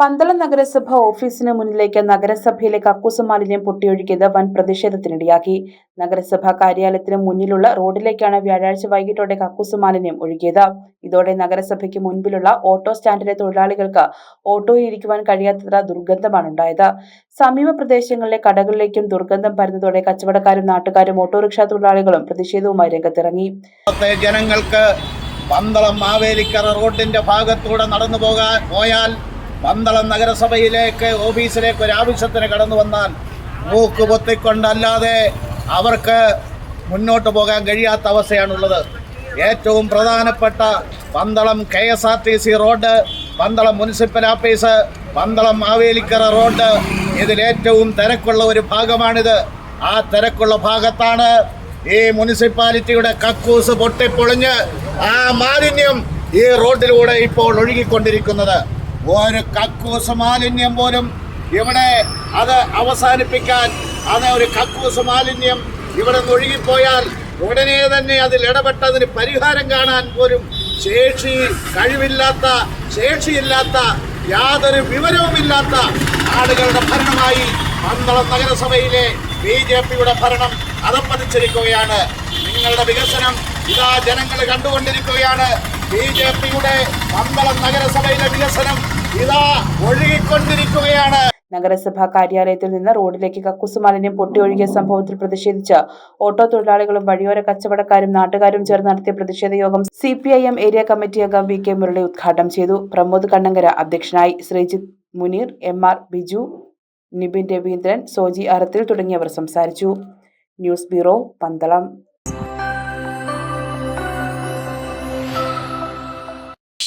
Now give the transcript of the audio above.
പന്തളം നഗരസഭ ഓഫീസിന് മുന്നിലേക്ക് നഗരസഭയിലെ കക്കൂസ് മാലിന്യം പൊട്ടിയൊഴുകിയത് വൻ പ്രതിഷേധത്തിനിടയാക്കി. നഗരസഭാ കാര്യാലയത്തിന് മുന്നിലുള്ള റോഡിലേക്കാണ് വ്യാഴാഴ്ച വൈകിട്ടോടെ കക്കൂസ് മാലിന്യം ഒഴുകിയത്. ഇതോടെ നഗരസഭയ്ക്ക് മുൻപിലുള്ള ഓട്ടോ സ്റ്റാൻഡിലെ തൊഴിലാളികൾക്ക് ഓട്ടോയിൽ ഇരിക്കുവാൻ കഴിയാത്തത്ര ദുർഗന്ധമാണ് ഉണ്ടായത്. സമീപ പ്രദേശങ്ങളിലെ കടകളിലേക്കും ദുർഗന്ധം പരന്നതോടെ കച്ചവടക്കാരും നാട്ടുകാരും ഓട്ടോറിക്ഷാ തൊഴിലാളികളും പ്രതിഷേധവുമായി രംഗത്തിറങ്ങി. ജനങ്ങൾക്ക് പന്തളം മാവേലിക്കര റോഡിന്റെ ഭാഗത്തൂടെ നടന്നു പോകാൻ പോയാൽ പന്തളം നഗരസഭയിലേക്ക് ഓഫീസിലേക്ക് ഒരു ആവശ്യത്തിന് കടന്നു വന്നാൽ മൂക്ക് പൊത്തിക്കൊണ്ടല്ലാതെ അവർക്ക് മുന്നോട്ട് പോകാൻ കഴിയാത്ത അവസ്ഥയാണുള്ളത്. ഏറ്റവും പ്രധാനപ്പെട്ട Pandalam K S R T C road Pandalam municipal office Pandalam Mavelikkara road ഇതിലേറ്റവും തിരക്കുള്ള ഒരു ഭാഗമാണിത്. ആ തിരക്കുള്ള ഭാഗത്താണ് ഈ മുനിസിപ്പാലിറ്റിയുടെ കക്കൂസ് പൊട്ടിപ്പൊളിഞ്ഞ് ആ മാലിന്യം ഈ റോഡിലൂടെ ഇപ്പോൾ ഒഴുകിക്കൊണ്ടിരിക്കുന്നത്. ഒരു കക്കൂസ് മാലിന്യം പോലും ഇവിടെ അത് അവസാനിപ്പിക്കാൻ അത് ഒരു കക്കൂസ് മാലിന്യം ഇവിടെ ഒഴുകിപ്പോയാൽ ഉടനെ തന്നെ അതിൽ ഇടപെട്ടതിന് പരിഹാരം കാണാൻ പോലും ശേഷി കഴിവില്ലാത്ത ശേഷിയില്ലാത്ത യാതൊരു വിവരവുമില്ലാത്ത ആളുകളുടെ ഭരണമായി പന്തളം നഗരസഭയിലെ ബി ജെ പിയുടെ ഭരണം അതപ്പതിച്ചിരിക്കുകയാണ് നിങ്ങളുടെ വികസനം ഇതാ ജനങ്ങൾ കണ്ടുകൊണ്ടിരിക്കുകയാണ്. ബി ജെ പിയുടെ പന്തളം നഗരസഭയിലെ വികസനം ഇതാ ഒഴുകിക്കൊണ്ടിരിക്കുകയാണ്. നഗരസഭാ കാര്യാലയത്തിൽ നിന്ന് റോഡിലേക്ക് കക്കൂസ് മാലിന്യം പൊട്ടിയൊഴുകിയ സംഭവത്തിൽ പ്രതിഷേധിച്ച് ഓട്ടോ തൊഴിലാളികളും വഴിയോര കച്ചവടക്കാരും നാട്ടുകാരും ചേർന്ന് നടത്തിയ പ്രതിഷേധ യോഗം C P I M area committee അംഗം വി കെ മുരളി ഉദ്ഘാടനം ചെയ്തു. പ്രമോദ് കണ്ണങ്കര അധ്യക്ഷനായി ശ്രീജിത്ത് മുനീർ എം ആർ ബിജു നിബിൻ രവീന്ദ്രൻ സോജി അറത്തിൽ തുടങ്ങിയവർ സംസാരിച്ചു. News bureau Pandalam.